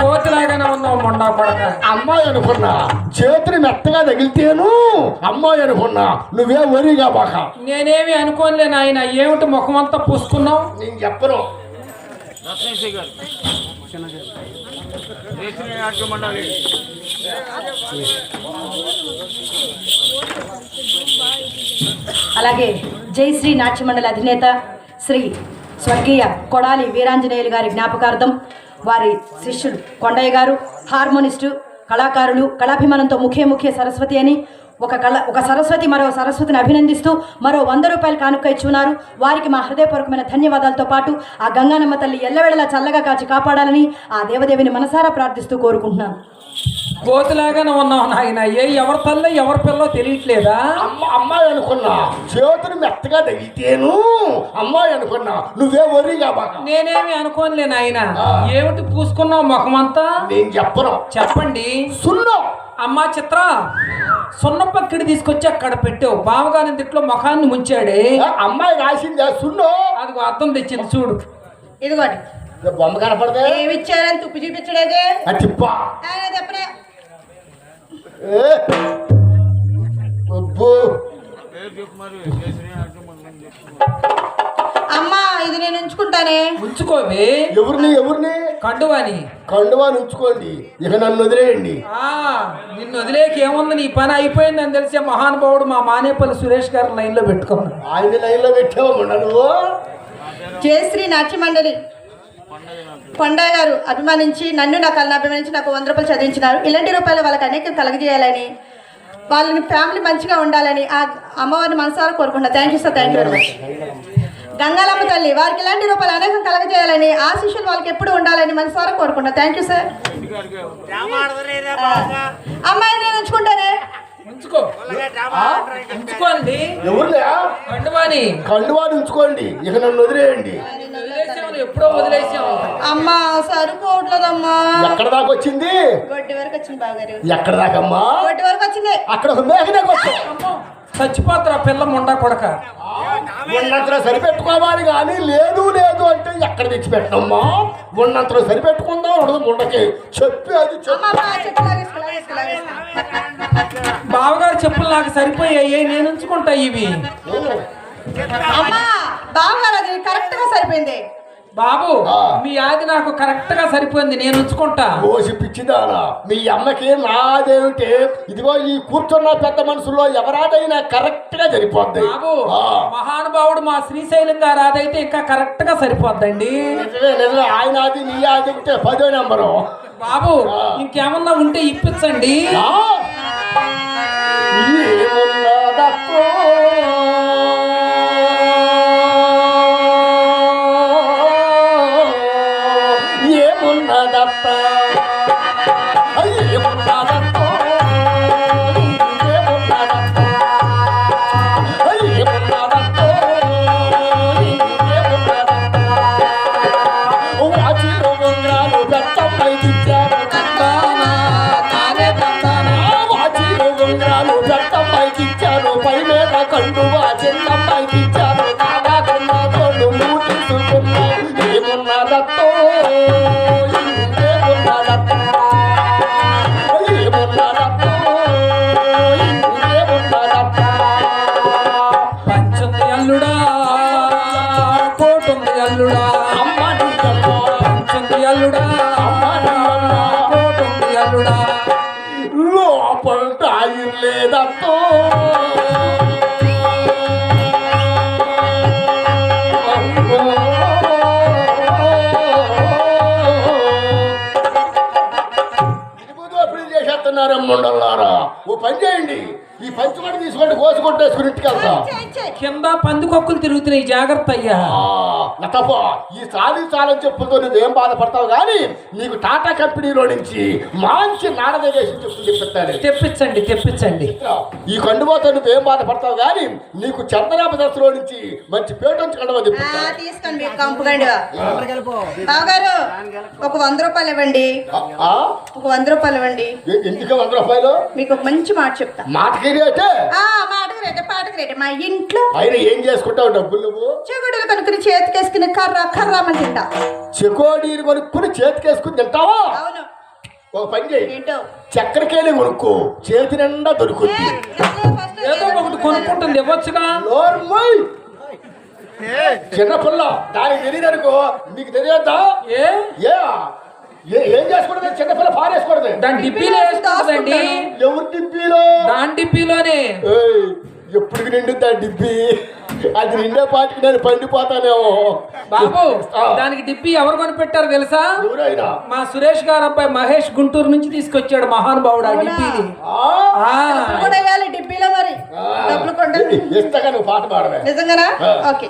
కోతిలాగానే ఉన్నావు మొండా కొడక. అమ్మాయి అనుకున్నా. చేతిని మెత్తగా తగిలితేను అమ్మాయి అనుకున్నా. నువ్వే వరిగా బాక. నేనేమి అనుకోనులే నాయన. ఏమిటి ముఖమంతా పూసుకున్నావు? నేను చెప్పను. అలాగే జయశ్రీ నాట్యమండలి అధినేత శ్రీ స్వర్గీయ కొడాలి వీరాంజనేయులు గారి జ్ఞాపకార్థం వారి శిష్యుడు కొండయ్య గారు హార్మోనిస్టు కళాకారులు కళాభిమానంతో ముఖే ముఖే సరస్వతి అని ఒక కళ ఒక సరస్వతి మరో సరస్వతిని అభినందిస్తూ మరో వంద రూపాయలు కానుక ఇచ్చున్నారు వారికి మా హృదయపూర్వకమైన ధన్యవాదాలతో పాటు ఆ గంగానమ్మ తల్లి ఎల్లవేళలా చల్లగా కాచి కాపాడాలని ఆ దేవదేవిని మనసారా ప్రార్థిస్తూ కోరుకుంటున్నాను. కోతిలాగానే ఉన్నావు నాయన. ఏ ఎవరి తల్లో ఎవరి పిల్లో తెలియట్లేదా? అమ్మ అమ్మాయి అనుకున్నా. చేతిని మెత్తగా తగిలితేను అమ్మాయి అనుకున్నా. నువ్వే వరిగా బాక నేనేమి అనుకోనులే నాయన. ఏమిటి పూసుకున్నావు ముఖమంతా? నేను చెప్పను. చెప్పండి. సున్నం. అమ్మా చిత్ర సున్న పక్కడి తీసుకొచ్చి అక్కడ పెట్టావు బావగారి ఇంట్లో ముఖాన్ని ముంచాడే. అమ్మాయి రాసిందే సున్నం. అది అర్థం తెచ్చింది చూడు. ఇదిగోండి. బొమ్మ కనపడదే? ఏమిచ్చారని తుప్పు చూపించడేదే ఆ తిప్ప చెప్పలే ఏ. అబ్బో. అమ్మా ఇది నేను ఉంచుకుంటానే. ఉంచుకోవే. ఎవరిని ఎవరిని? కండువాని. కండువాని ఉంచుకోండి. ఇక నన్ను వదిలేయండి. ఆ నిన్ను వదిలేకి ఏముంది? నీ పని అయిపోయింది అని తెలిసే మహానుభావుడు మా మానేపల్లి సురేష్ గారి లైన్లో పెట్టుకున్నాడు ఆయన లైన్లో పెట్టావమ్మా నువ్వు జయశ్రీ నాట్య మండలి కొండయ్య గారు అభిమానించి నన్ను నా కళ్ళని అభిమానించి నాకు వంద రూపాయలు చదివించినారు. ఇలాంటి రూపాయలు వాళ్ళకి అనేకం కలగజేయాలని వాళ్ళని ఫ్యామిలీ మంచిగా ఉండాలని ఆ అమ్మవారిని మనసారా కోరుకుంటా thank you sir thank you very much Gangalamma తల్లి వారికి ఇలాంటి రూపాయలు అనేకం కలగజేయాలని ఆ శిష్యులు వాళ్ళకి ఎప్పుడు ఉండాలని మనసారా కోరుకుంటా థ్యాంక్ యూ సార్ అమ్మాయి నేను ఉంచుకుంటానే. ఉంచుకో. ఉంచుకోండి. కండువాని. కండువాని ఉంచుకోండి. ఇక నన్ను వదిలేయండి. ఎప్పుడో వదిలేసాము అమ్మా సరిపోవట్లేదమ్మా ఎక్కడ దాకా వచ్చింది? గొడ్డి వరకు వచ్చింది బాగారు ఎక్కడ దాకమ్మా? గొడ్డి వరకు వచ్చింది. అక్కడ ఒక మేక దాకా చచ్చిపోతారా పిల్ల ముండా కొడక? ఉన్నంతలో సరిపెట్టుకోవాలి కానీ లేదు లేదు అంటే ఎక్కడ తెచ్చి పెట్టమ్మా ఉన్నంతలో సరిపెట్టుకుందాం ఉండదు ముండకి. చెప్పి అది. బావగారు చెప్పులు నాకు సరిపోయాయి నేను ఉంచుకుంటా ఇవి. అమ్మా బావగారు అది కరెక్ట్గా సరిపోయింది. బాబు. మీ ఆది నాకు కరెక్ట్గా సరిపోయింది నేను ఉంచుకుంటా. ఓసి పిచ్చిదానా మీ అమ్మకి నాదేమిటి? ఇదిగో ఈ కూర్చున్న పెద్ద మనుషుల్లో ఎవరాదైనా కరెక్ట్గా సరిపోద్ది బాబు. మహానుభావుడు మా శ్రీశైలం గారు అదైతే ఇంకా కరెక్ట్గా సరిపోద్దండి ఆయన అది నీ అది ఒకటే పదో నెంబరు. బాబు. ఇంకేమన్నా ఉంటే ఇప్పించండి. పెద్దమ్మాయికి ఇచ్చాను పై మీద కండువా చిన్నమ్మాయికి లోపల టాయిర్ లేదత్తో చేసేస్తున్నారమ్మండలారా ఓ పని చేయండి ఈ పంచమడి తీసుకోండి కోసుకొట్టేసుకుని ఇంటికి వెళ్తా. కింద పందికొక్కులు తిరుగుతున్నాయి జాగ్రత్త అయ్యా. ఆ, లతప్ప ఈ చాలీ చాలని చెప్పులతో నువ్వేం బాధపడతావు కానీ నీకు టాటా కంపెనీలో నుంచి మంచి నాణదేశం చెప్పులు తెప్పిస్తాను తెప్పించండి తెప్పించండి. ఈ కండుబోతో నువ్వేం బాధపడతావు కానీ నీకు చందనాప దశలో నుంచి మంచి పేటొంచి కండువ ఆ, తెప్పిస్తాను తీసుకోండి మీరు కంపుగండి బావగారు ఒక వంద రూపాయలు ఇవ్వండి? ఒక వంద రూపాయలు ఇవ్వండి. ఎందుకు వంద రూపాయలు? మీకు ఒక మంచి మాట చెప్తా. మాటకి అయితే ఆ మాటకు రేటే పాటకు రేటే మా ఇంటి ఇంట్లో ఆయన ఏం చేసుకుంటావు డబ్బులు నువ్వు? చెగుడులు కనుక్కుని చేతికేసుకుని కర్ర కర్రామని తింటా. చెకోడీలు కొనుక్కుని చేతికేసుకుని తింటావా? అవును. ఒక పని చేయి. ఏంటో? చక్కెరకేళి కొనుక్కో. చేతి నిండా దొరుకుతుంది ఏదో ఒకటి కొనుక్కుంటుంది ఇవ్వచ్చుగా? నోర్మోయ్ చిన్నపిల్ల దానికి తెలియదు అనుకో. నీకు తెలియద్దా? ఏ? ఏ? ఏ- ఏం చేసుకోవడదు చిన్నపిల్ల దాని డిప్పీలో వేసుకుంటుందండి ఎవరి డిబ్బీలో దాని డిప్పీలోనే. ఏయ్, ఎప్పుడు నిండుద్దా డిబ్బి అది నిండే పాటికి నేను పండిపోతానేమో. బాబు. దానికి డిప్పి ఎవరు కొనిపెట్టారు తెలుసా? మా సురేష్ గారు అబ్బాయి మహేష్ గుంటూరు నుంచి తీసుకొచ్చాడు మహానుభావుడు ఆ? డిప్పిని. డిబ్బీలో మరి. డబ్బులు కొండ నువ్వు పాట పాడవే. నిజంగానా? ఆ. ఓకే.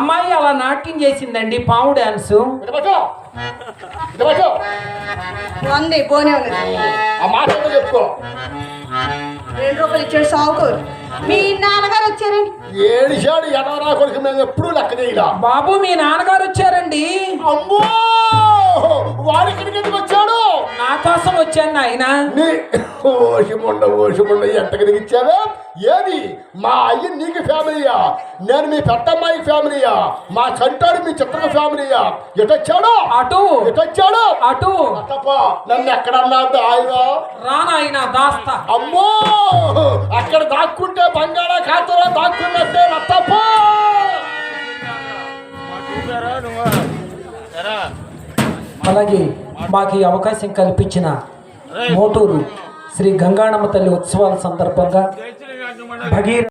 అమ్మాయి అలా నాట్యం చేసిందండి పాము డాన్స్. ఉంది పోనే ఉంది ఆ మాట ఏంటో చెప్పుకో? రెండు రూపాయలు ఇచ్చాడు సావుకోరు మీ నాన్నగారు వచ్చారండి. ఏడిశాడు ఎడవరా కొడుకు మేము ఎప్పుడూ లెక్క చేయలా. బాబు మీ నాన్నగారు వచ్చారండి. అమ్మో! వాడు ఇక్కడికి ఎందుకు వచ్చాడు? నా కోసం వచ్చాను ఆయన నీ ఓషముండ ఓషముండ ఎంతకడికి ఇచ్చావే ఏది? మా అయ్య నీకు ఫ్యామిలీయా? నేను మీ పెద్దమ్మాయి ఫ్యామిలీయా? మా చంటాడు మీ చిత్ర ఫ్యామిలీయా? ఎటొచ్చాడు అటు. ఎటొచ్చాడు అటు. అట్టప్ప నన్ను ఎక్కడన్నా దాయగా రానాయన దాస్తా. అమ్మో! అక్కడ దాక్కుంటే బంగాళాఖాతంలో దాక్కున్నట్టే రత్తప్ప అలాగే మాకు ఈ అవకాశం కల్పించిన మోటూరు శ్రీ గంగాణమ్మ తల్లి ఉత్సవాల సందర్భంగా భగీర